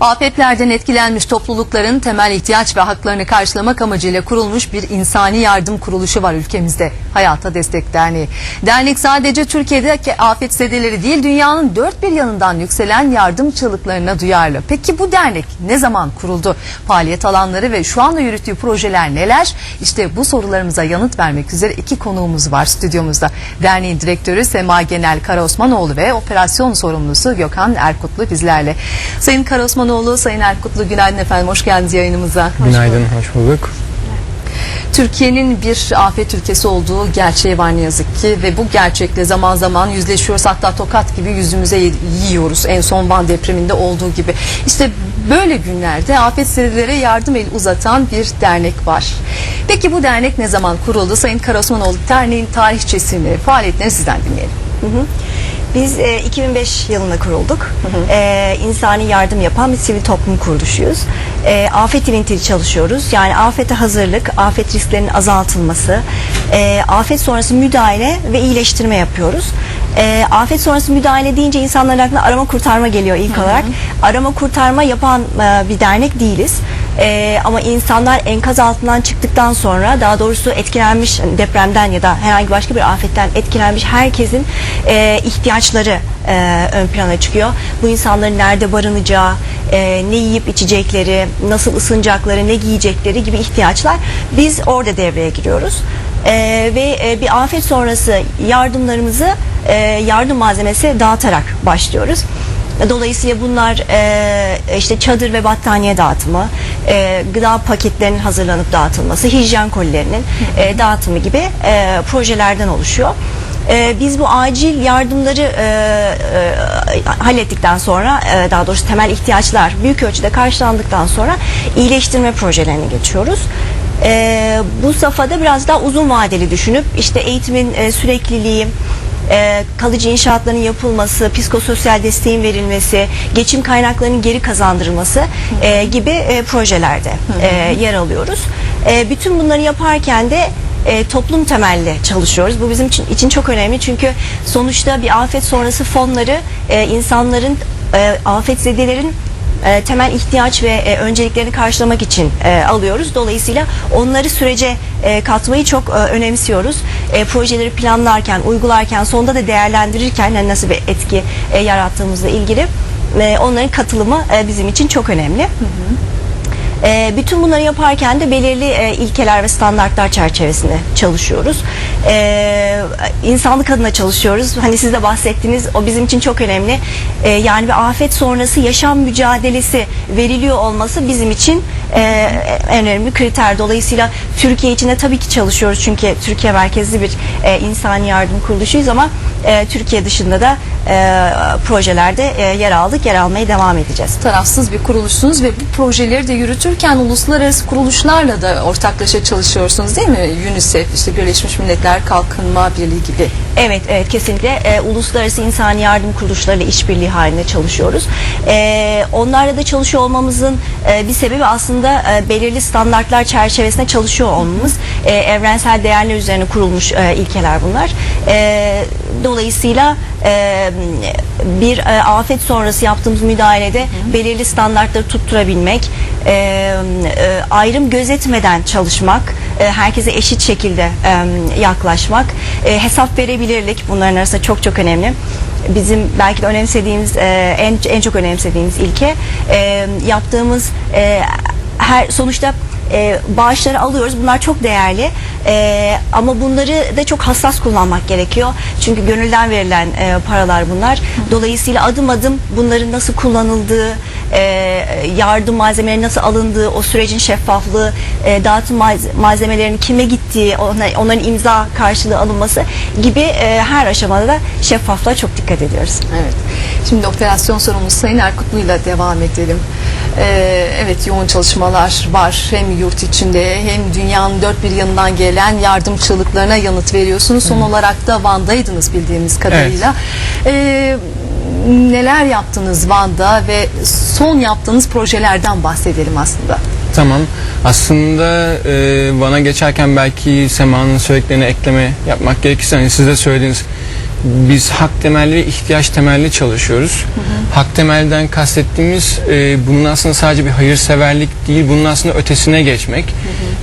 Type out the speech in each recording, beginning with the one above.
Afetlerden etkilenmiş toplulukların temel ihtiyaç ve haklarını karşılamak amacıyla kurulmuş bir insani yardım kuruluşu var ülkemizde. Hayata Destek Derneği. Dernek sadece Türkiye'deki afetzedeleri değil dünyanın dört bir yanından yükselen yardım çığlıklarına duyarlı. Peki bu dernek ne zaman kuruldu? Faaliyet alanları ve şu anda yürüttüğü projeler neler? İşte bu sorularımıza yanıt vermek üzere iki konuğumuz var stüdyomuzda. Derneğin direktörü Sema Genel Karaosmanoğlu ve operasyon sorumlusu Gökhan Erkutlu bizlerle. Sayın Karaosmanoğlu, Sayın Erkutlu günaydın efendim. Hoş geldiniz yayınımıza. Günaydın, hoş bulduk. Türkiye'nin bir afet ülkesi olduğu gerçeği var ne yazık ki ve bu gerçekle zaman zaman yüzleşiyoruz hatta tokat gibi yüzümüze yiyoruz en son Van depreminde olduğu gibi. İşte böyle günlerde afetzedelere yardım el uzatan bir dernek var. Peki bu dernek ne zaman kuruldu? Sayın Karasmanoğlu derneğin tarihçesini, faaliyetlerini sizden dinleyelim. Biz e, 2005 yılında kurulduk. E, insani yardım yapan bir sivil toplum kuruluşuyuz. E, afet ilintili çalışıyoruz. Yani afete hazırlık, afet risklerinin azaltılması, e, afet sonrası müdahale ve iyileştirme yapıyoruz. E, afet sonrası müdahale deyince insanların aklına arama kurtarma geliyor ilk olarak. Arama kurtarma yapan e, bir dernek değiliz. E, ama insanlar enkaz altından çıktıktan sonra daha doğrusu etkilenmiş depremden ya da herhangi başka bir afetten etkilenmiş herkesin e, ihtiyaçları e, ön plana çıkıyor. Bu insanların nerede barınacağı, e, ne yiyip içecekleri, nasıl ısınacakları, ne giyecekleri gibi ihtiyaçlar biz orada devreye giriyoruz. E, ve e, bir afet sonrası yardımlarımızı e, yardım malzemesi dağıtarak başlıyoruz. Dolayısıyla bunlar e, işte çadır ve battaniye dağıtımı, e, gıda paketlerinin hazırlanıp dağıtılması, hijyen kolilerinin e, dağıtımı gibi e, projelerden oluşuyor. E, biz bu acil yardımları e, e, hallettikten sonra, e, daha doğrusu temel ihtiyaçlar büyük ölçüde karşılandıktan sonra iyileştirme projelerine geçiyoruz. E, bu safhada biraz daha uzun vadeli düşünüp işte eğitimin e, sürekliliği, e, kalıcı inşaatların yapılması, psikososyal desteğin verilmesi, geçim kaynaklarının geri kazandırılması e, gibi e, projelerde e, yer alıyoruz. E, bütün bunları yaparken de e, toplum temelli çalışıyoruz. Bu bizim için, için çok önemli çünkü sonuçta bir afet sonrası fonları e, insanların, e, afetzedelerin e, temel ihtiyaç ve e, önceliklerini karşılamak için e, alıyoruz. Dolayısıyla onları sürece e, katmayı çok e, önemsiyoruz. E, projeleri planlarken, uygularken, sonunda da değerlendirirken hani nasıl bir etki e, yarattığımızla ilgili e, onların katılımı e, bizim için çok önemli. E, bütün bunları yaparken de belirli e, ilkeler ve standartlar çerçevesinde çalışıyoruz. E, insanlık adına çalışıyoruz. Hani siz de bahsettiniz o bizim için çok önemli. E, yani bir afet sonrası yaşam mücadelesi veriliyor olması bizim için e, en önemli kriter. Dolayısıyla Türkiye içinde tabii ki çalışıyoruz çünkü Türkiye merkezli bir e, insani yardım kuruluşuyuz ama e, Türkiye dışında da e, projelerde e, yer aldık, yer almaya devam edeceğiz. Tarafsız bir kuruluşsunuz ve bu projeleri de yürütürken uluslararası kuruluşlarla da ortaklaşa çalışıyorsunuz değil mi? UNICEF, işte Birleşmiş Milletler Kalkınma Birliği gibi. Evet, evet kesinlikle e, uluslararası insani yardım kuruluşlarıyla işbirliği halinde çalışıyoruz. E, onlarla da çalışıyor olmamızın e, bir sebebi aslında e, belirli standartlar çerçevesinde çalışıyor olmamız. E, evrensel değerler üzerine kurulmuş e, ilkeler bunlar. E, dolayısıyla e, bir e, afet sonrası yaptığımız müdahalede belirli standartları tutturabilmek, e, e, ayrım gözetmeden çalışmak, e, herkese eşit şekilde e, yaklaşmak, e, hesap verebilirlik bunların arasında çok çok önemli. Bizim belki de önemsediğimiz e, en en çok önemsediğimiz ilke e, yaptığımız e, her sonuçta e, bağışları alıyoruz. Bunlar çok değerli. E, ama bunları da çok hassas kullanmak gerekiyor. Çünkü gönülden verilen e, paralar bunlar. Dolayısıyla adım adım bunların nasıl kullanıldığı, e, yardım malzemeleri nasıl alındığı, o sürecin şeffaflığı, e, dağıtım malz- malzemelerinin kime gittiği, ona- onların imza karşılığı alınması gibi e, her aşamada da şeffaflığa çok dikkat ediyoruz. Evet. Şimdi operasyon sorumlusu Sayın Erkutlu ile devam edelim. Ee, evet yoğun çalışmalar var. Hem yurt içinde hem dünyanın dört bir yanından gelen yardım çığlıklarına yanıt veriyorsunuz. Son olarak da Van'daydınız bildiğimiz kadarıyla. Ee, neler yaptınız Van'da ve son yaptığınız projelerden bahsedelim aslında. Tamam. Aslında e, bana geçerken belki Sema'nın söylediklerine ekleme yapmak gerekirse hani siz de söylediğiniz biz hak temelli ihtiyaç temelli çalışıyoruz. Hak temelden kastettiğimiz e, bunun aslında sadece bir hayırseverlik değil, bunun aslında ötesine geçmek.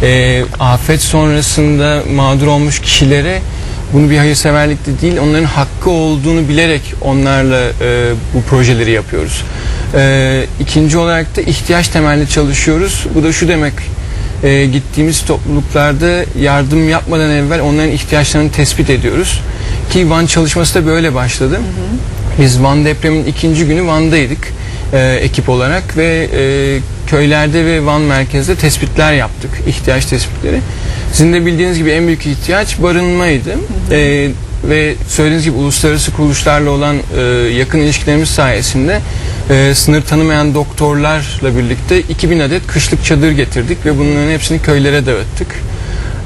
E, afet sonrasında mağdur olmuş kişilere bunu bir hayırseverlik de değil, onların hakkı olduğunu bilerek onlarla e, bu projeleri yapıyoruz. E, ikinci olarak da ihtiyaç temelli çalışıyoruz. Bu da şu demek, e, gittiğimiz topluluklarda yardım yapmadan evvel onların ihtiyaçlarını tespit ediyoruz. Ki Van çalışması da böyle başladı. Biz Van depreminin ikinci günü Van'daydık e, ekip olarak ve e, köylerde ve Van merkezde tespitler yaptık, ihtiyaç tespitleri. Sizin de bildiğiniz gibi en büyük ihtiyaç barınmaydı. E, ve söylediğiniz gibi uluslararası kuruluşlarla olan e, yakın ilişkilerimiz sayesinde e, sınır tanımayan doktorlarla birlikte 2000 adet kışlık çadır getirdik ve bunların hepsini köylere dağıttık.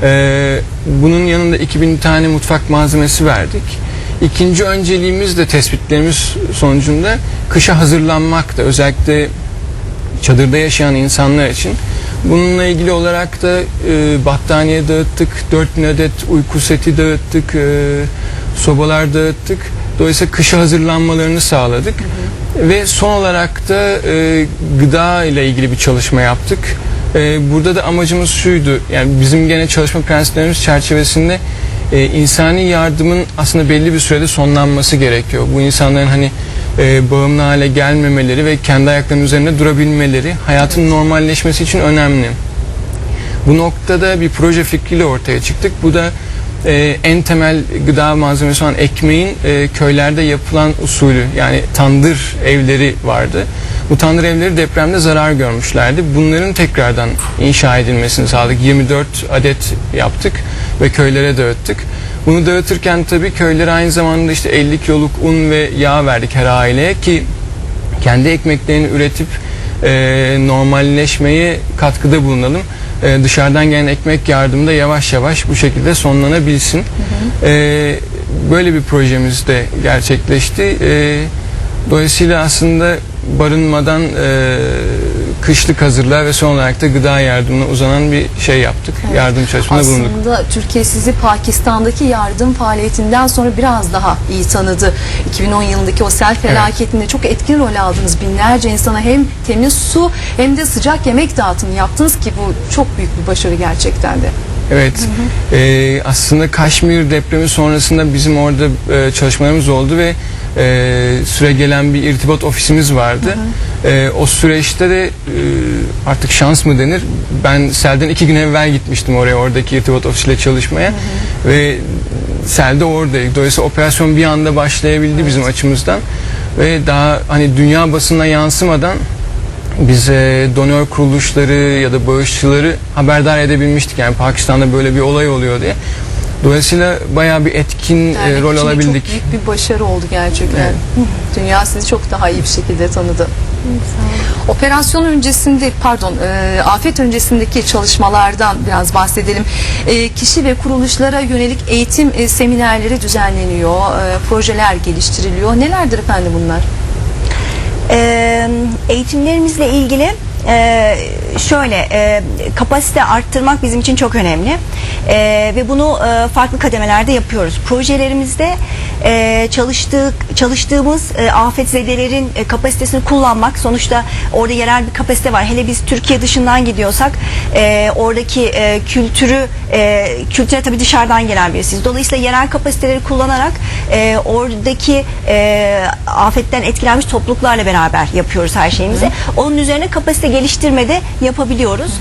E, bunun yanında 2000 tane mutfak malzemesi verdik. İkinci önceliğimiz de tespitlerimiz sonucunda kışa hazırlanmak da özellikle çadırda yaşayan insanlar için. Bununla ilgili olarak da e, battaniye dağıttık, 4000 adet uyku seti dağıttık, e, sobalar dağıttık. Dolayısıyla kışa hazırlanmalarını sağladık. Ve son olarak da e, gıda ile ilgili bir çalışma yaptık. E, burada da amacımız şuydu, yani bizim gene çalışma prensiplerimiz çerçevesinde e, insani yardımın aslında belli bir sürede sonlanması gerekiyor. Bu insanların hani e, bağımlı hale gelmemeleri ve kendi ayaklarının üzerinde durabilmeleri hayatın normalleşmesi için önemli. Bu noktada bir proje fikriyle ortaya çıktık. Bu da e, en temel gıda malzemesi olan ekmeğin e, köylerde yapılan usulü yani tandır evleri vardı. Bu tandır evleri depremde zarar görmüşlerdi. Bunların tekrardan inşa edilmesini sağladık. 24 adet yaptık ve köylere dağıttık. Bunu dağıtırken tabii köylere aynı zamanda işte 50 kiloluk un ve yağ verdik her aileye ki kendi ekmeklerini üretip e, normalleşmeye katkıda bulunalım. E, dışarıdan gelen ekmek yardımı da yavaş yavaş bu şekilde sonlanabilsin. E, böyle bir projemiz de gerçekleşti. E, dolayısıyla aslında barınmadan e, kışlık hazırlığa ve son olarak da gıda yardımına uzanan bir şey yaptık. Yardım çalışmasında bulunduk. Aslında Türkiye sizi Pakistan'daki yardım faaliyetinden sonra biraz daha iyi tanıdı. 2010 yılındaki o sel felaketinde çok etkin rol aldınız. Binlerce insana hem temiz su hem de sıcak yemek dağıtımı yaptınız ki bu çok büyük bir başarı gerçekten de. Evet. Ee, aslında Kaşmir depremi sonrasında bizim orada e, çalışmalarımız oldu ve e, süre gelen bir irtibat ofisimiz vardı. E, o süreçte de e, artık şans mı denir? Ben selden iki gün evvel gitmiştim oraya oradaki irtibat ofisiyle çalışmaya ve selde oradaydık. Dolayısıyla operasyon bir anda başlayabildi bizim açımızdan ve daha hani dünya basına yansımadan bize donör kuruluşları ya da bağışçıları haberdar edebilmiştik. Yani Pakistan'da böyle bir olay oluyor diye. Dolayısıyla bayağı bir etkin e, Dernek rol alabildik. Çok büyük bir başarı oldu gerçekten. Evet. Dünya sizi çok daha iyi bir şekilde tanıdı. Operasyon öncesinde pardon e, afet öncesindeki çalışmalardan biraz bahsedelim. E, kişi ve kuruluşlara yönelik eğitim e, seminerleri düzenleniyor, e, projeler geliştiriliyor. Nelerdir efendim bunlar? Ee, eğitimlerimizle ilgili e, şöyle e, kapasite arttırmak bizim için çok önemli E, ve bunu e, farklı kademelerde yapıyoruz. Projelerimizde e, çalıştık çalıştığımız e, afetzedelerin e, kapasitesini kullanmak sonuçta orada yerel bir kapasite var. Hele biz Türkiye dışından gidiyorsak e, oradaki e, kültürü e, kültüre tabii dışarıdan gelen birisiyiz. Dolayısıyla yerel kapasiteleri kullanarak e, oradaki e, afetten etkilenmiş topluluklarla beraber yapıyoruz her şeyimizi. Onun üzerine kapasite geliştirmede yapabiliyoruz.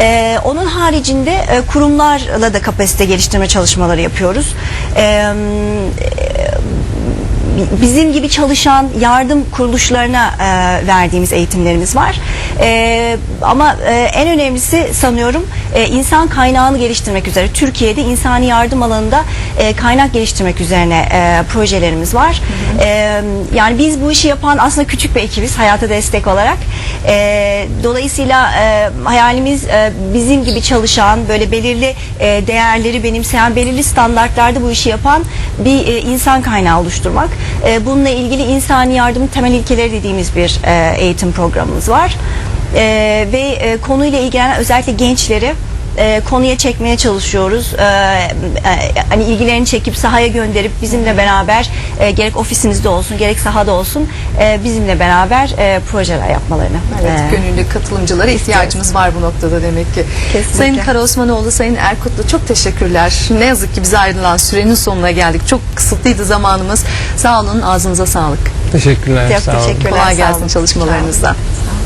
E, onun haricinde e, kurumlarla da kapasite geliştirme çalışmaları yapıyoruz. E, bizim gibi çalışan yardım kuruluşlarına e, verdiğimiz eğitimlerimiz var. E, ama e, en önemlisi sanıyorum e, insan kaynağını geliştirmek üzere. Türkiye'de insani yardım alanında e, kaynak geliştirmek üzerine e, projelerimiz var. E, yani biz bu işi yapan aslında küçük bir ekibiz hayata destek olarak. Dolayısıyla hayalimiz bizim gibi çalışan böyle belirli değerleri benimseyen belirli standartlarda bu işi yapan bir insan kaynağı oluşturmak. Bununla ilgili insani yardımın temel ilkeleri dediğimiz bir eğitim programımız var. E, ve e, konuyla ilgilenen özellikle gençleri e, konuya çekmeye çalışıyoruz. E, e, hani ilgilerini çekip sahaya gönderip bizimle beraber e, gerek ofisimizde olsun gerek sahada olsun e, bizimle beraber e, projeler yapmalarını. Evet, e, gönüllü katılımcılara ihtiyacımız var bu noktada demek ki. Kesinlikle. Sayın Karaosmanoğlu, Sayın Erkutlu çok teşekkürler. Ne yazık ki bize ayrılan sürenin sonuna geldik. Çok kısıtlıydı zamanımız. Sağ olun, ağzınıza sağlık. Teşekkürler. Çok sağ olun. teşekkürler. Kolay sağ gelsin olun. çalışmalarınızda. Sağ olun.